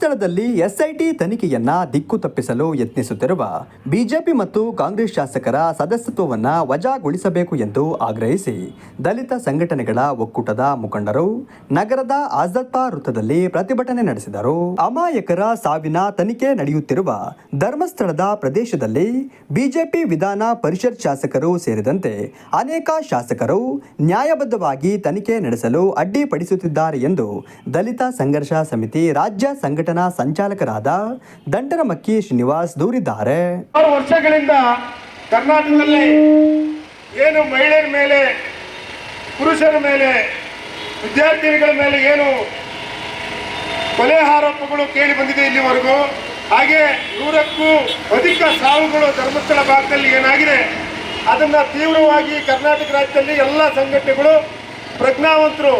ಧರ್ಮಸ್ಥಳದಲ್ಲಿ ಎಸ್ಐಟಿ ತನಿಖೆಯನ್ನ ದಿಕ್ಕು ತಪ್ಪಿಸಲು ಯತ್ನಿಸುತ್ತಿರುವ ಬಿಜೆಪಿ ಮತ್ತು ಕಾಂಗ್ರೆಸ್ ಶಾಸಕರ ಸದಸ್ಯತ್ವವನ್ನು ವಜಾಗೊಳಿಸಬೇಕು ಎಂದು ಆಗ್ರಹಿಸಿ ದಲಿತ ಸಂಘಟನೆಗಳ ಒಕ್ಕೂಟದ ಮುಖಂಡರು ನಗರದ ಆಜಾದ್ ವೃತ್ತದಲ್ಲಿ ಪ್ರತಿಭಟನೆ ನಡೆಸಿದರು. ಅಮಾಯಕರ ಸಾವಿನ ತನಿಖೆ ನಡೆಯುತ್ತಿರುವ ಧರ್ಮಸ್ಥಳದ ಪ್ರದೇಶದಲ್ಲಿ ಬಿಜೆಪಿ ವಿಧಾನ ಪರಿಷತ್ ಶಾಸಕರು ಸೇರಿದಂತೆ ಅನೇಕ ಶಾಸಕರು ನ್ಯಾಯಬದ್ಧವಾಗಿ ತನಿಖೆ ನಡೆಸಲು ಅಡ್ಡಿಪಡಿಸುತ್ತಿದ್ದಾರೆ ಎಂದು ದಲಿತ ಸಂಘರ್ಷ ಸಮಿತಿ ರಾಜ್ಯ ಸಂಘಟನಾ ಸಂಚಾಲಕರಾದ ದಂಡರಮಕ್ಕಿ ಶ್ರೀನಿವಾಸ್ ದೂರಿದ್ದಾರೆ. ವರ್ಷಗಳಿಂದ ಕರ್ನಾಟಕದಲ್ಲಿ ಏನು ಮಹಿಳೆಯರ ಮೇಲೆ, ಪುರುಷರ ಮೇಲೆ, ವಿದ್ಯಾರ್ಥಿನಿಗಳ ಮೇಲೆ ಏನು ಕೊಲೆ ಆರೋಪಗಳು ಕೇಳಿ ಬಂದಿದೆ ಇಲ್ಲಿವರೆಗೂ. ಹಾಗೆ ನೂರಕ್ಕೂ ಅಧಿಕ ಸಾವುಗಳು ಧರ್ಮಸ್ಥಳ ಭಾಗದಲ್ಲಿ ಏನಾಗಿದೆ, ಅದನ್ನ ತೀವ್ರವಾಗಿ ಕರ್ನಾಟಕ ರಾಜ್ಯದಲ್ಲಿ ಎಲ್ಲ ಸಂಘಟನೆಗಳು, ಪ್ರಜ್ಞಾವಂತರು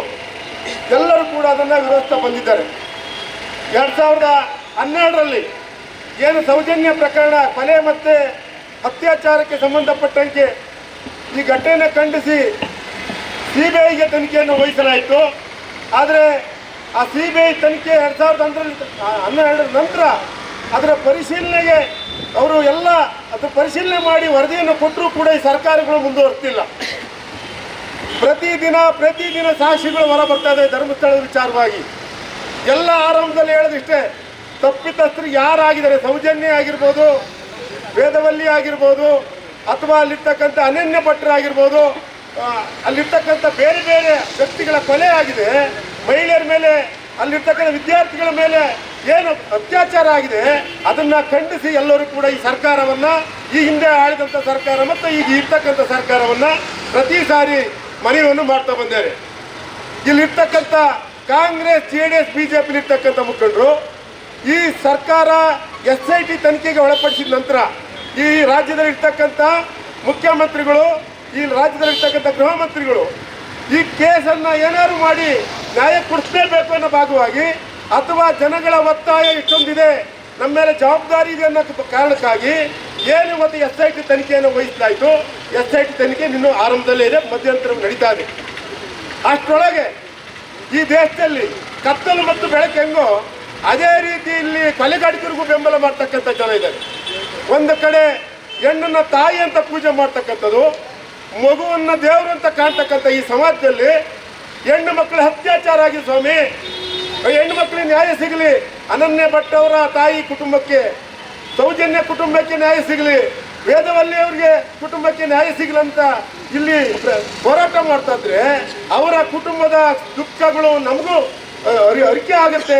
ಎಲ್ಲರೂ ಕೂಡ ಅದನ್ನ ವಿರೋಧಿಸ್ತಾ ಬಂದಿದ್ದಾರೆ. ಎರಡ್ ಸಾವಿರದ ಹನ್ನೆರಡರಲ್ಲಿ ಏನು ಸೌಜನ್ಯ ಪ್ರಕರಣ, ಕೊಲೆ ಮತ್ತೆ ಅತ್ಯಾಚಾರಕ್ಕೆ ಸಂಬಂಧಪಟ್ಟಂತೆ ಈ ಘಟನೆಯನ್ನು ಖಂಡಿಸಿ ಸಿ ಬಿ ಐಗೆ ತನಿಖೆಯನ್ನು ವಹಿಸಲಾಯಿತು. ಆದರೆ ಆ ಸಿ ಬಿ ಐ ತನಿಖೆ ಎರಡು ಸಾವಿರದ ಹನ್ನೆರಡು ಹನ್ನೆರಡರ ನಂತರ ಅದರ ಪರಿಶೀಲನೆಗೆ ಅವರು ಎಲ್ಲ ಅದು ಪರಿಶೀಲನೆ ಮಾಡಿ ವರದಿಯನ್ನು ಕೊಟ್ಟರೂ ಕೂಡ ಈ ಸರ್ಕಾರಗಳು ಮುಂದುವರ್ತಿಲ್ಲ ಪ್ರತಿದಿನ ಪ್ರತಿದಿನ ಸಾಕ್ಷಿಗಳು ಹೊರ ಬರ್ತಾ ಇದೆ ಧರ್ಮಸ್ಥಳದ ವಿಚಾರವಾಗಿ. ಎಲ್ಲ ಆರಂಭದಲ್ಲಿ ಹೇಳೋದಿಷ್ಟೇ, ತಪ್ಪಿತಸ್ಥರು ಯಾರಾಗಿದ್ದಾರೆ, ಸೌಜನ್ಯ ಆಗಿರ್ಬೋದು, ವೇದವಲ್ಲಿ ಆಗಿರ್ಬೋದು, ಅಥವಾ ಅಲ್ಲಿರ್ತಕ್ಕಂಥ ಅನನ್ಯ ಭಟ್ರಾಗಿರ್ಬೋದು ಆಗಿರ್ಬೋದು ಅಲ್ಲಿರ್ತಕ್ಕಂಥ ಬೇರೆ ಬೇರೆ ವ್ಯಕ್ತಿಗಳ ಕೊಲೆ ಆಗಿದೆ, ಮಹಿಳೆಯರ ಮೇಲೆ, ಅಲ್ಲಿರ್ತಕ್ಕಂಥ ವಿದ್ಯಾರ್ಥಿಗಳ ಮೇಲೆ ಏನು ಅತ್ಯಾಚಾರ ಆಗಿದೆ, ಅದನ್ನ ಖಂಡಿಸಿ ಎಲ್ಲರೂ ಕೂಡ ಈ ಸರ್ಕಾರವನ್ನ, ಈ ಹಿಂದೆ ಆಳಿದಂಥ ಸರ್ಕಾರ ಮತ್ತು ಈಗ ಇರ್ತಕ್ಕಂಥ ಸರ್ಕಾರವನ್ನ ಪ್ರತಿ ಸಾರಿ ಮನವಿಯನ್ನು ಮಾಡ್ತಾ ಬಂದೇವೆ ಇಲ್ಲಿರ್ತಕ್ಕಂಥ ಕಾಂಗ್ರೆಸ್, ಜೆ ಡಿ ಎಸ್ ಬಿಜೆಪಿಲಿರ್ತಕ್ಕಂಥ ಮುಖಂಡರು ಈ ಸರ್ಕಾರ ಎಸ್ ಐ ಟಿ ತನಿಖೆಗೆ ಒಳಪಡಿಸಿದ ನಂತರ ಈ ರಾಜ್ಯದಲ್ಲಿ ಇರ್ತಕ್ಕಂಥ ಮುಖ್ಯಮಂತ್ರಿಗಳು, ಈ ರಾಜ್ಯದಲ್ಲಿ ಇರ್ತಕ್ಕಂಥ ಗೃಹ ಮಂತ್ರಿಗಳು ಈ ಕೇಸನ್ನು ಏನಾದ್ರು ಮಾಡಿ ನ್ಯಾಯ ಕೊಡಿಸಲೇಬೇಕು ಅನ್ನೋ ಭಾಗವಾಗಿ ಅಥವಾ ಜನಗಳ ಒತ್ತಾಯ ಇಷ್ಟೊಂದಿದೆ, ನಮ್ಮ ಮೇಲೆ ಜವಾಬ್ದಾರಿ ಇದೆ ಅನ್ನೋ ಕಾರಣಕ್ಕಾಗಿ ಏನು ಮತ್ತು ಎಸ್ ಐ ಟಿ ತನಿಖೆಯನ್ನು ವಹಿಸಲಾಯಿತು ಎಸ್ ಐ ಟಿ ತನಿಖೆ ಇನ್ನೂ ಆರಂಭದಲ್ಲೇ ಇದೆ ಮಧ್ಯಂತರ ನಡೀತಾ ಇದೆ. ಅಷ್ಟರೊಳಗೆ ಈ ದೇಶದಲ್ಲಿ ಕತ್ತಲು ಮತ್ತು ಬೆಳಕು ಹೆಂಗೋ, ಅದೇ ರೀತಿ ಇಲ್ಲಿ ಕೊಲೆಗಾಡಿಕರಿಗೂ ಬೆಂಬಲ ಮಾಡ್ತಕ್ಕಂಥ ಜನ ಇದ್ದಾರೆ. ಒಂದು ಕಡೆ ಹೆಣ್ಣನ್ನ ತಾಯಿ ಅಂತ ಪೂಜೆ ಮಾಡ್ತಕ್ಕಂಥದ್ದು, ಮಗುವನ್ನ ದೇವರು ಅಂತ ಕಾಣ್ತಕ್ಕಂಥ ಈ ಸಮಾಜದಲ್ಲಿ ಹೆಣ್ಣು ಮಕ್ಕಳ ಅತ್ಯಾಚಾರ ಆಗಿ ಸ್ವಾಮಿ, ಹೆಣ್ಣು ಮಕ್ಕಳಿಗೆ ನ್ಯಾಯ ಸಿಗಲಿ, ಅನನ್ಯ ಭಟ್ ಅವರ ತಾಯಿ ಕುಟುಂಬಕ್ಕೆ, ಸೌಜನ್ಯ ಕುಟುಂಬಕ್ಕೆ ನ್ಯಾಯ ಸಿಗಲಿ ವೇದವಲ್ಲಿ ಕುಟುಂಬಕ್ಕೆ ನ್ಯಾಯ ಸಿಗಲಂತ ಇಲ್ಲಿ ಹೋರಾಟ ಮಾಡ್ತಾ ಇದ್ರೆ ಅವರ ಕುಟುಂಬದ ದುಃಖಗಳು ನಮಗೂ ಅರಿ, ಅರಿಕೆ ಆಗುತ್ತೆ.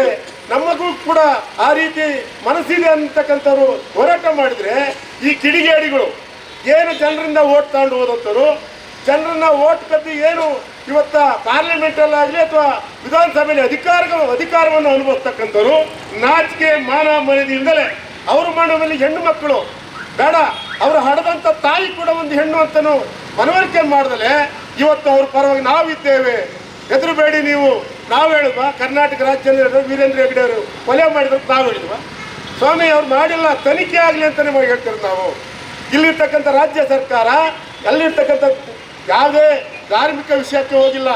ನಮಗೂ ಕೂಡ ಆ ರೀತಿ ಮನಸ್ಸಿದೆ ಅಂತಕ್ಕಂಥವ್ರು ಹೋರಾಟ ಮಾಡಿದ್ರೆ ಈ ಕಿಡಿಗೇಡಿಗಳು ಏನು ಜನರಿಂದ ಓಟ್ ತಗೊಂಡು ಹೋದಂಥವ್ರು, ಜನರನ್ನ ಓಟ್ ಕದ್ದು ಏನು ಇವತ್ತ ಪಾರ್ಲಿಮೆಂಟ್ ಅಲ್ಲಾಗಲಿ ಅಥವಾ ವಿಧಾನಸಭೆಯಲ್ಲಿ ಅಧಿಕಾರಗಳು ಅಧಿಕಾರವನ್ನು ಅನುಭವಿಸ್ತಕ್ಕಂಥವ್ರು ನಾಚಿಕೆ, ಮಾನ ಮರ್ಯಾದೆಯಿಂದಲೇ ಅವ್ರ ಮಾಡುವಲ್ಲಿ ಹೆಣ್ಣು ಮಕ್ಕಳು ಬೇಡ. ಅವರು ಹಡದಂಥ ತಾಯಿ ಕೂಡ ಒಂದು ಹೆಣ್ಣು ಅಂತನೂ ಮನವರಿಕೆ ಮಾಡಿದಲೆ ಇವತ್ತು ಅವ್ರ ಪರವಾಗಿ ನಾವಿದ್ದೇವೆ. ಹೆದರಬೇಡಿ ನೀವು. ನಾವು ಹೇಳುವ, ಕರ್ನಾಟಕ ರಾಜ್ಯದಲ್ಲಿ ವೀರೇಂದ್ರ ಹೆಗ್ಡೆ ಅವರು ಕೊಲೆ ಮಾಡಿದ್ರು ನಾವು ಹೇಳಿದ್ವ ಸ್ವಾಮಿ, ಅವ್ರು ಮಾಡಿಲ್ಲ, ತನಿಖೆ ಆಗಲಿ ಅಂತ ನಿಮಗೆ ಹೇಳ್ತಾರೆ ನಾವು. ಇಲ್ಲಿರ್ತಕ್ಕಂಥ ರಾಜ್ಯ ಸರ್ಕಾರ, ಅಲ್ಲಿರ್ತಕ್ಕಂಥ ಯಾವುದೇ ಧಾರ್ಮಿಕ ವಿಷಯಕ್ಕೆ ಹೋಗಿಲ್ಲ.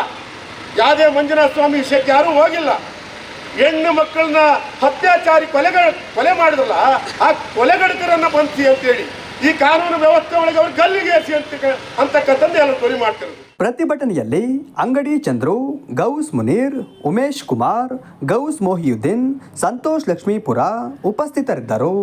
ಯಾವುದೇ ಮಂಜುನಾಥ ಸ್ವಾಮಿ ವಿಷಯಕ್ಕೆ ಯಾರೂ ಹೋಗಿಲ್ಲ. ಹೆಣ್ಣು ಮಕ್ಕಳನ್ನ ಅತ್ಯಾಚಾರಿ ಕೊಲೆಗಳ, ಕೊಲೆ ಮಾಡಿದ್ರಲ್ಲ, ಆ ಕೊಲೆಗಡಕರನ್ನು ಬಂಧಿಸಿ ಅಂತೇಳಿ. ಈ ಕಾನೂನು ವ್ಯವಸ್ಥೆ ಒಳಗೆ ಅವ್ರು ಗಲ್ಲಿಗೆ ಅಂತಕ್ಕಂಥದ್ದು ಎಲ್ಲ ಧ್ವನಿ ಮಾಡ್ತಿರೋದು? ಪ್ರತಿಭಟನೆಯಲ್ಲಿ ಅಂಗಡಿ ಚಂದ್ರು, ಗೌಸ್ ಮುನೀರ್, ಉಮೇಶ್ ಕುಮಾರ್, ಗೌಸ್ ಮೊಹಿಯುದ್ದೀನ್, ಸಂತೋಷ್ ಲಕ್ಷ್ಮೀಪುರ ಉಪಸ್ಥಿತರಿದ್ದರು.